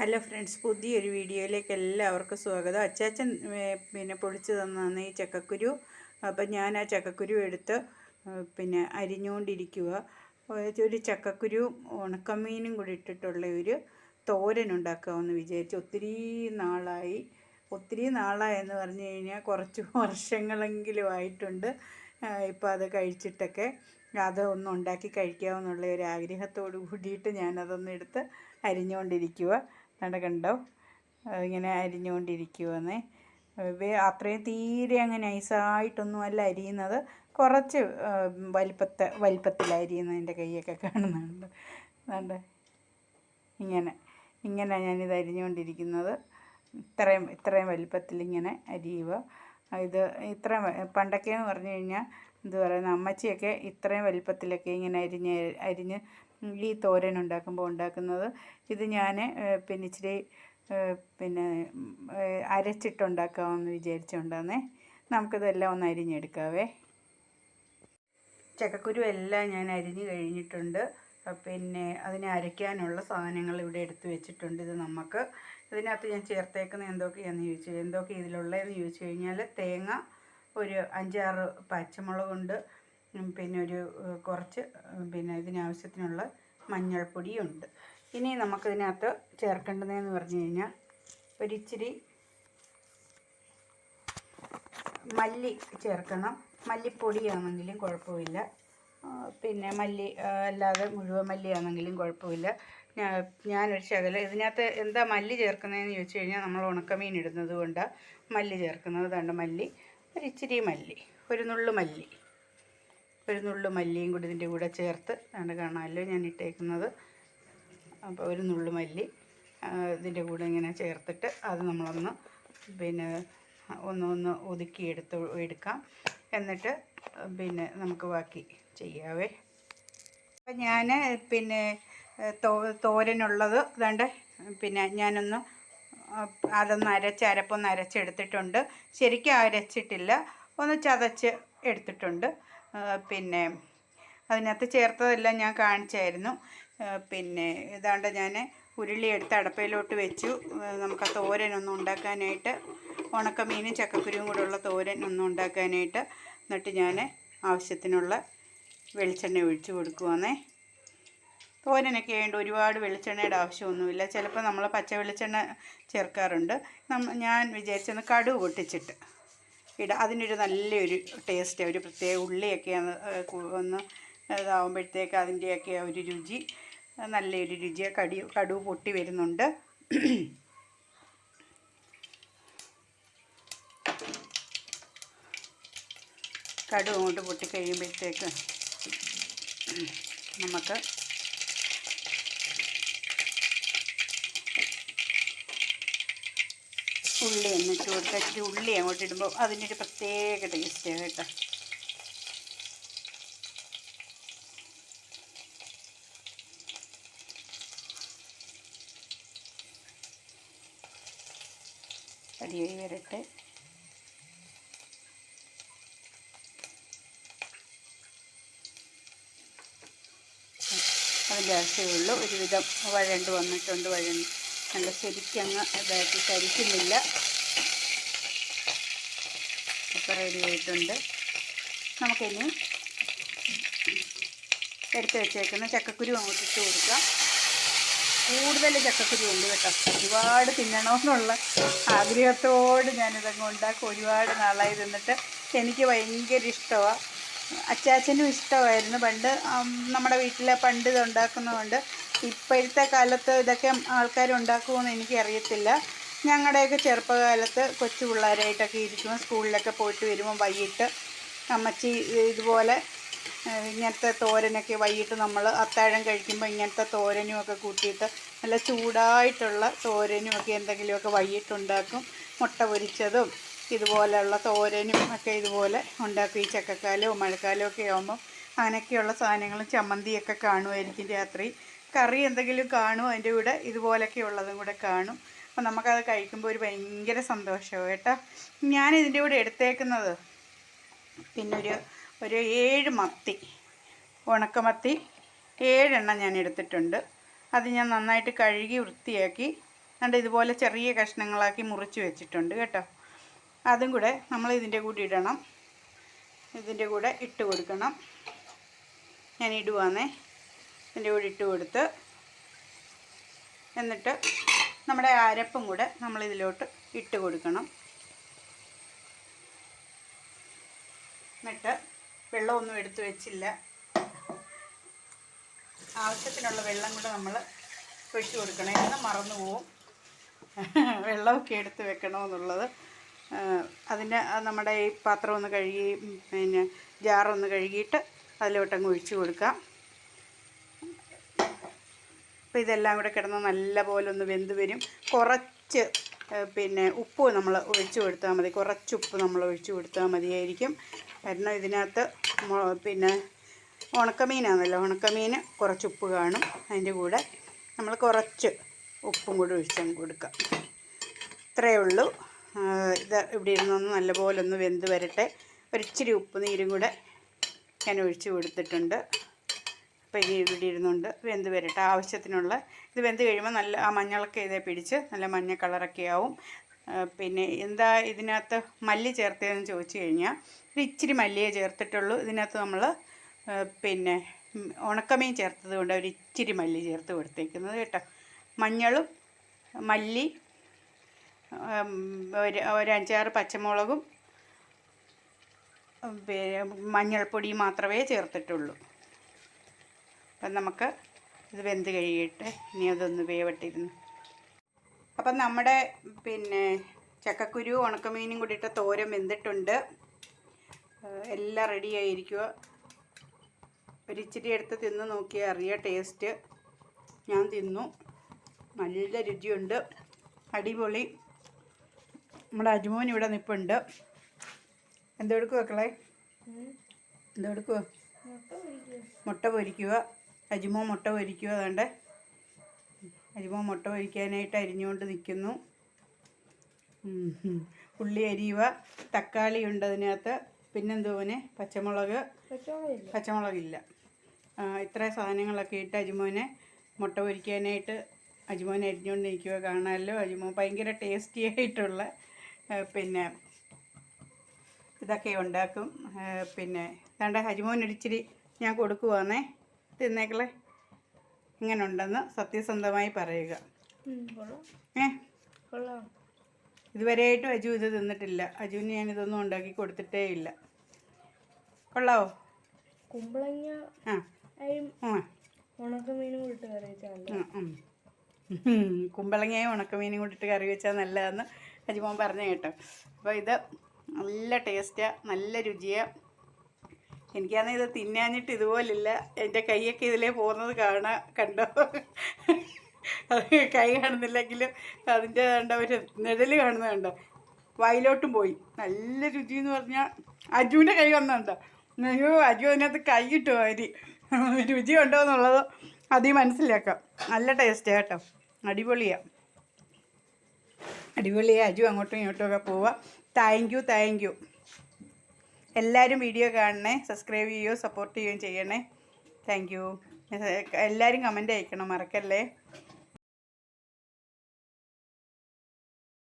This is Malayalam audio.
ഹലോ ഫ്രണ്ട്സ് പുതിയൊരു വീഡിയോയിലേക്ക് എല്ലാവർക്കും സ്വാഗതം. അച്ചാച്ചൻ പിന്നെ പൊളിച്ച് തന്നാണ് ഈ ചക്കക്കുരു. അപ്പം ഞാൻ ആ ചക്കക്കുരു എടുത്ത് പിന്നെ അരിഞ്ഞുകൊണ്ടിരിക്കുക ഒരു ചക്കക്കുരു ഉണക്കമീനും കൂടി ഇട്ടിട്ടുള്ള ഒരു തോരൻ ഉണ്ടാക്കാമെന്ന് വിചാരിച്ചു. ഒത്തിരി നാളായി. ഒത്തിരി നാളായെന്ന് പറഞ്ഞു കഴിഞ്ഞാൽ കുറച്ച് വർഷങ്ങളെങ്കിലും ആയിട്ടുണ്ട്. ഇപ്പോൾ അത് കഴിച്ചിട്ടൊക്കെ അത് ഒന്ന് ഉണ്ടാക്കി കഴിക്കാമെന്നുള്ള ഒരു ആഗ്രഹത്തോട് കൂടിയിട്ട് ഞാനതൊന്ന് എടുത്ത് അരിഞ്ഞുകൊണ്ടിരിക്കുക കണ്ട? ഇങ്ങനെ അരിഞ്ഞുകൊണ്ടിരിക്കുവെന്ന്. അത്രയും തീരെ അങ്ങനെ നൈസായിട്ടൊന്നും അല്ല അരിയുന്നത്. കുറച്ച് വലിപ്പത്തെ വലിപ്പത്തിൽ അരിയുന്നതിന്റെ കൈയൊക്കെ കാണുന്നുണ്ട്. അതുകൊണ്ട് ഇങ്ങനെ ഇങ്ങനെ ഞാനിത് അരിഞ്ഞുകൊണ്ടിരിക്കുന്നത്. ഇത്രയും ഇത്രയും വലിപ്പത്തിൽ ഇങ്ങനെ അരിയുക. ഇത് ഇത്ര പണ്ടൊക്കെയെന്ന് പറഞ്ഞു കഴിഞ്ഞാൽ എന്താ പറയുന്നത് അമ്മച്ചിയൊക്കെ ഇത്രയും വലിപ്പത്തിലൊക്കെ ഇങ്ങനെ അരിഞ്ഞ് അരിഞ്ഞ് ഈ തോരൻ ഉണ്ടാക്കുമ്പോൾ ഉണ്ടാക്കുന്നത്. ഇത് ഞാൻ പിന്നെ ഇച്ചിരി പിന്നെ അരച്ചിട്ടുണ്ടാക്കാമെന്ന് വിചാരിച്ചുകൊണ്ടാന്നേ നമുക്കിതെല്ലാം ഒന്ന് അരിഞ്ഞെടുക്കാവേ. ചക്കക്കുരു എല്ലാം ഞാൻ അരിഞ്ഞ് കഴിഞ്ഞിട്ടുണ്ട്. പിന്നെ അതിനെ അരയ്ക്കാനുള്ള സാധനങ്ങൾ ഇവിടെ എടുത്തു വെച്ചിട്ടുണ്ട് ഇത് നമുക്ക് ഇതിനകത്ത് ഞാൻ ചേർത്തേക്കുന്ന എന്തൊക്കെയാണെന്ന് ചോദിച്ചു എന്തൊക്കെ ഇതിലുള്ളതെന്ന് ചോദിച്ചു കഴിഞ്ഞാൽ തേങ്ങ ഒരു അഞ്ചാറ് പച്ചമുളകുണ്ട്. പിന്നെ ഒരു കുറച്ച് പിന്നെ ഇതിനാവശ്യത്തിനുള്ള മഞ്ഞൾപ്പൊടിയുണ്ട്. ഇനി നമുക്കിതിനകത്ത് ചേർക്കേണ്ടതെന്ന് പറഞ്ഞു കഴിഞ്ഞാൽ ഒരിച്ചിരി മല്ലി ചേർക്കണം. മല്ലിപ്പൊടിയാണെങ്കിലും കുഴപ്പമില്ല. പിന്നെ മല്ലി അല്ലാതെ മുഴുവൻ മല്ലിയാണെങ്കിലും കുഴപ്പമില്ല. ഞാൻ ഞാനൊരു ശകലം ഇതിനകത്ത് എന്താ മല്ലി ചേർക്കുന്നതെന്ന് ചോദിച്ചു കഴിഞ്ഞാൽ നമ്മൾ ഉണക്കമീൻ ഇടുന്നത് കൊണ്ടാണ് മല്ലി ചേർക്കുന്നത്. ദണ്ട് മല്ലി ഒരിച്ചിരി മല്ലി ഒരു നുള്ളു മല്ലി. ഒരു മല്ലിയും കൂടി ഇതിന്റെ കൂടെ ചേർത്ത് ദണ്ട് കാണാമല്ലോ ഞാൻ ഇട്ടേക്കുന്നത്. അപ്പോൾ ഒരു നുള്ളു മല്ലി ഇതിന്റെ കൂടെ ഇങ്ങനെ ചേർത്തിട്ട് അത് നമ്മളൊന്ന് പിന്നെ ഒന്ന് ഒന്ന് ഒതുക്കി എടുത്ത് എടുക്കാം. എന്നിട്ട് പിന്നെ നമുക്ക് ബാക്കി ചെയ്യാവേ. അപ്പം ഞാൻ പിന്നെ തോ തോരനുള്ളത് ഇതാണ്ട് പിന്നെ ഞാനൊന്ന് അതൊന്ന് അരച്ച് അരപ്പൊന്ന് അരച്ചെടുത്തിട്ടുണ്ട്. ശരിക്കും അരച്ചിട്ടില്ല. ഒന്ന് ചതച്ച് എടുത്തിട്ടുണ്ട്. പിന്നെ അതിനകത്ത് ചേർത്തതെല്ലാം ഞാൻ കാണിച്ചായിരുന്നു. പിന്നെ ഇതാണ്ട് ഞാൻ ഉരുളി എടുത്ത് അടപ്പയിലോട്ട് വെച്ചു. നമുക്ക് ആ തോരൻ ഒന്ന് ഉണ്ടാക്കാനായിട്ട് ഉണക്കമീനും ചക്കക്കുരുവും കൂടെ ഉള്ള തോരൻ ഒന്ന് ഉണ്ടാക്കാനായിട്ട് എന്നിട്ട് ഞാൻ ആവശ്യത്തിനുള്ള വെളിച്ചെണ്ണ ഒഴിച്ചു കൊടുക്കുവാന്നേ. തോരനൊക്കെ ആയതുകൊണ്ട് ഒരുപാട് വെളിച്ചെണ്ണയുടെ ആവശ്യമൊന്നുമില്ല. ചിലപ്പോൾ നമ്മൾ പച്ച വെളിച്ചെണ്ണ ചേർക്കാറുണ്ട്. ഞാൻ വിചാരിച്ചൊന്ന് കടുക് പൊട്ടിച്ചിട്ട്. ഇട അതിനൊരു നല്ലൊരു ടേസ്റ്റ് ഒരു പ്രത്യേക ഉള്ളിയൊക്കെ ഒന്ന് ഇതാവുമ്പോഴത്തേക്ക് അതിന്റെയൊക്കെ ഒരു രുചി നല്ലൊരു രുചി കടി കടു പൊട്ടി വരുന്നുണ്ട്. കടു അങ്ങോട്ട് പൊട്ടിക്കഴിയുമ്പോഴത്തേക്ക് നമുക്ക് ഉള്ളി ഒന്ന് ഇട്ട് ഇച്ചിരി ഉള്ളി അങ്ങോട്ട് ഇടുമ്പോൾ അതിനൊരു പ്രത്യേക ടേസ്റ്റാണ് കേട്ടോ. അടിയായി വരട്ടെ. അതിന്റെ ആവശ്യമേ ഉള്ളൂ. ഒരുവിധം വഴണ്ട് വന്നിട്ടുണ്ട് വഴണ്ട്. നല്ല ശരിക്കങ്ങ് ഇതാക്കി കരിക്കുന്നില്ല. ഒക്കെ റെഡി ആയിട്ടുണ്ട്. നമുക്കിനി എടുത്ത് വെച്ചേക്കുന്ന ചക്കക്കുരു അങ്ങോട്ട് ഇട്ട് കൊടുക്കാം. കൂടുതൽ ചക്കക്കുരു ഉണ്ട് കേട്ടോ. ഒരുപാട് തിന്നണമെന്നുള്ള ആഗ്രഹത്തോട് ഞാനിതങ്ങ് ഉണ്ടാക്കും. ഒരുപാട് നാളായി തിന്നിട്ട് എനിക്ക് ഭയങ്കര ഇഷ്ടമാണ് അച്ചാച്ചനും ഇഷ്ടമായിരുന്നു. പണ്ട് നമ്മുടെ വീട്ടിലെ പണ്ട് ഇത് ഉണ്ടാക്കുന്നതുകൊണ്ട് ഇപ്പോഴത്തെ കാലത്ത് ഇതൊക്കെ ആൾക്കാർ ഉണ്ടാക്കുമെന്ന് എനിക്കറിയത്തില്ല. ഞങ്ങളുടെയൊക്കെ ചെറുപ്പകാലത്ത് കൊച്ചു പിള്ളേരായിട്ടൊക്കെ ഇരിക്കുമ്പോൾ സ്കൂളിലൊക്കെ പോയിട്ട് വരുമ്പോൾ വൈകിട്ട് അമ്മച്ചി ഇതുപോലെ ഇങ്ങനത്തെ തോരനൊക്കെ വൈകിട്ട് നമ്മൾ അത്താഴം കഴിക്കുമ്പോൾ ഇങ്ങനത്തെ തോരനും ഒക്കെ കൂട്ടിയിട്ട് നല്ല ചൂടായിട്ടുള്ള തോരനും ഒക്കെ എന്തെങ്കിലുമൊക്കെ വൈകിട്ടുണ്ടാക്കും. മുട്ട പൊരിച്ചതും ഇതുപോലെയുള്ള തോരനും ഒക്കെ ഇതുപോലെ ഉണ്ടാക്കും. ഈ ചക്കക്കാലവും മഴക്കാലവും ഒക്കെ ആകുമ്പോൾ അങ്ങനെയൊക്കെയുള്ള സാധനങ്ങളും ചമ്മന്തിയൊക്കെ കാണുമായിരിക്കും രാത്രി. കറി എന്തെങ്കിലും കാണും അതിന്റെ കൂടെ ഇതുപോലൊക്കെ ഉള്ളതും കൂടെ കാണും. അപ്പം നമുക്കത് കഴിക്കുമ്പോൾ ഒരു ഭയങ്കര സന്തോഷമാണ് കേട്ടോ. ഞാനിതിന്റെ കൂടെ എടുത്തേക്കുന്നത് പിന്നെ ഒരു ഏഴ് മത്തി ഉണക്കമത്തി ഏഴെണ്ണം ഞാൻ എടുത്തിട്ടുണ്ട്. അത് ഞാൻ നന്നായിട്ട് കഴുകി വൃത്തിയാക്കി അതുകൊണ്ട് ഇതുപോലെ ചെറിയ കഷ്ണങ്ങളാക്കി മുറിച്ച് വെച്ചിട്ടുണ്ട് കേട്ടോ. അതും കൂടെ നമ്മൾ ഇതിന്റെ കൂടെ ഇടണം. ഇതിന്റെ കൂടെ ഇട്ട് കൊടുക്കണം. ഞാൻ ഇടുവാന്നേ. ഇതിന്റെ കൂടെ ഇട്ട് കൊടുത്ത് എന്നിട്ട് നമ്മുടെ അരപ്പും കൂടെ നമ്മൾ ഇതിലോട്ട് ഇട്ട് കൊടുക്കണം. എന്നിട്ട് വെള്ളമൊന്നും എടുത്തു വെച്ചില്ല. ആവശ്യത്തിനുള്ള വെള്ളം കൂടെ നമ്മൾ ഒഴിച്ചു കൊടുക്കണം. എന്ന് മറന്നു പോവും. വെള്ളമൊക്കെ എടുത്ത് വെക്കണമെന്നുള്ളത്. അതിന് നമ്മുടെ ഈ പാത്രം ഒന്ന് കഴുകി പിന്നെ ജാറൊന്ന് കഴുകിയിട്ട് അതിലോട്ടങ്ങ് ഒഴിച്ചു കൊടുക്കാം. അപ്പോൾ ഇതെല്ലാം കൂടെ കിടന്ന് നല്ലപോലെ ഒന്ന് വെന്ത് വരും. കുറച്ച് പിന്നെ ഉപ്പ് നമ്മൾ ഒഴിച്ചു കൊടുത്താൽ മതി. കുറച്ച് ഉപ്പ് നമ്മൾ ഒഴിച്ചു കൊടുത്താൽ മതിയായിരിക്കും. കാരണം ഇതിനകത്ത് പിന്നെ ഉണക്കമീനാണല്ലോ. ഉണക്കമീൻ കുറച്ച് ഉപ്പ് കാണും. അതിന്റെ കൂടെ നമ്മൾ കുറച്ച് ഉപ്പും കൂടി ഒഴിച്ചങ്ങ് കൊടുക്കാം. ഇത്രയേ ഉള്ളൂ. ഇത് ഇവിടെ ഇരുന്നൊന്ന് നല്ലപോലെ ഒന്ന് വെന്ത് വരട്ടെ. ഒരിച്ചിരി ഉപ്പ് നീരും കൂടെ ഞാൻ ഒഴിച്ച് കൊടുത്തിട്ടുണ്ട്. അപ്പോൾ ഇത് വെന്ത് വരട്ടെ. ആവശ്യത്തിനുള്ള ഇത് വെന്ത് കഴിയുമ്പോൾ നല്ല ആ മഞ്ഞളൊക്കെ ഇതേ പിടിച്ച് നല്ല മഞ്ഞ കളറൊക്കെ ആവും. പിന്നെ എന്താ ഇതിനകത്ത് മല്ലി ചേർത്തതെന്ന് ചോദിച്ചു കഴിഞ്ഞാൽ ഒരു ഇച്ചിരി മല്ലിയേ ചേർത്തിട്ടുള്ളൂ. ഇതിനകത്ത് നമ്മൾ പിന്നെ ഉണക്കമീൻ ചേർത്തത് കൊണ്ട് ഒരു ഇച്ചിരി മല്ലി ചേർത്ത് കൊടുത്തേക്കുന്നത് കേട്ടോ. മഞ്ഞളും മല്ലി ഒരു ഒരു അഞ്ചാറ് പച്ചമുളകും മഞ്ഞൾപ്പൊടി മാത്രമേ ചേർത്തിട്ടുള്ളൂ. അപ്പം നമുക്ക് ഇത് വെന്ത് കഴിയട്ടെ. ഇനി അതൊന്ന് വേവട്ടിരുന്നു. അപ്പം നമ്മുടെ പിന്നെ ചക്കക്കുരു ഉണക്കമീനും കൂടിയിട്ട് തോരൻ വെന്തിട്ടുണ്ട്. എല്ലാം റെഡി ആയിരിക്കുക ഒരിച്ചിരി എടുത്ത് തിന്ന് നോക്കിയാൽ അറിയാം ടേസ്റ്റ് ഞാൻ തിന്നു. നല്ല രുചിയുണ്ട്. അടിപൊളി. നമ്മുടെ അജ്മോൻ ഇവിടെ നിൽപ്പുണ്ട് എന്തെടുക്കുക മക്കളെ? എന്തെടുക്കുക മുട്ട പൊരിക്കുക അജിമോ മുട്ട പൊരിക്കുക അതുകൊണ്ട് അരിമോ മുട്ട പൊരിക്കാനായിട്ട് അരിഞ്ഞുകൊണ്ട് നിൽക്കുന്നു. ഉള്ളി അരിയുക. തക്കാളി ഉണ്ട് അതിനകത്ത്. പിന്നെന്തോനെ പച്ചമുളക്. പച്ചമുളകില്ല. ഇത്ര സാധനങ്ങളൊക്കെ ഇട്ട് അജിമോനെ മുട്ട പൊരിക്കാനായിട്ട് അജിമോനെ അരിഞ്ഞുകൊണ്ട് നിൽക്കുക കാണാമല്ലോ. അജിമോ ഭയങ്കര ടേസ്റ്റി ആയിട്ടുള്ള പിന്നെ ഇതൊക്കെ ഉണ്ടാക്കും. പിന്നെ അതാണ്ട് അജിമോൻ ഇച്ചിരി ഞാൻ കൊടുക്കുവാന്നേ. തിന്നേക്കളെ. ഇങ്ങനെ ഉണ്ടെന്ന് സത്യസന്ധമായി പറയുക. ഏ? ഇതുവരെയായിട്ടും അജു ഇത് തിന്നിട്ടില്ല. അജുവിന് ഞാൻ ഇതൊന്നും ഉണ്ടാക്കി കൊടുത്തിട്ടേ ഇല്ല. കൊള്ളാവോ? കുമ്പളങ്ങ ഉണക്കമീനും ഇട്ട് കറി വെച്ചാൽ. കുമ്പളങ്ങയും ഉണക്കമീനും കൂട്ടിട്ട് കറി വെച്ചാൽ നല്ലതെന്ന് അജിമോൻ പറഞ്ഞു കേട്ടോ. അപ്പോൾ ഇത് നല്ല ടേസ്റ്റാണ് നല്ല രുചിയാണ് എനിക്കാണെങ്കിൽ ഇത് തിന്നാഞ്ഞിട്ട് ഇതുപോലില്ല. എന്റെ കൈയൊക്കെ ഇതിലേ പോകുന്നത് കാണാൻ കണ്ടോ? അത് കൈ കാണുന്നില്ലെങ്കിലും അതിന്റെ കണ്ട ഒരു നിഴൽ കാണുന്നത് കണ്ടോ? വയലോട്ടും പോയി. നല്ല രുചി എന്ന് പറഞ്ഞാൽ അജുവിന്റെ കൈ വന്നുണ്ടോ അയ്യോ അജു അതിനകത്ത് കൈ അരി രുചി ഉണ്ടോ എന്നുള്ളത് അതിൽ മനസ്സിലാക്കാം. നല്ല ടേസ്റ്റ് കേട്ടോ. അടിപൊളിയാണ് അടിപൊളിയായി അജു അങ്ങോട്ടും ഇങ്ങോട്ടും ഒക്കെ പോവുക താങ്ക് യു താങ്ക് യു എല്ലാവരും വീഡിയോ കാണണേ സബ്സ്ക്രൈബ് ചെയ്യുകയോ സപ്പോർട്ട് ചെയ്യുകയും ചെയ്യണേ. താങ്ക് യു എല്ലാവരും കമന്റ് അയക്കണം മറക്കല്ലേ?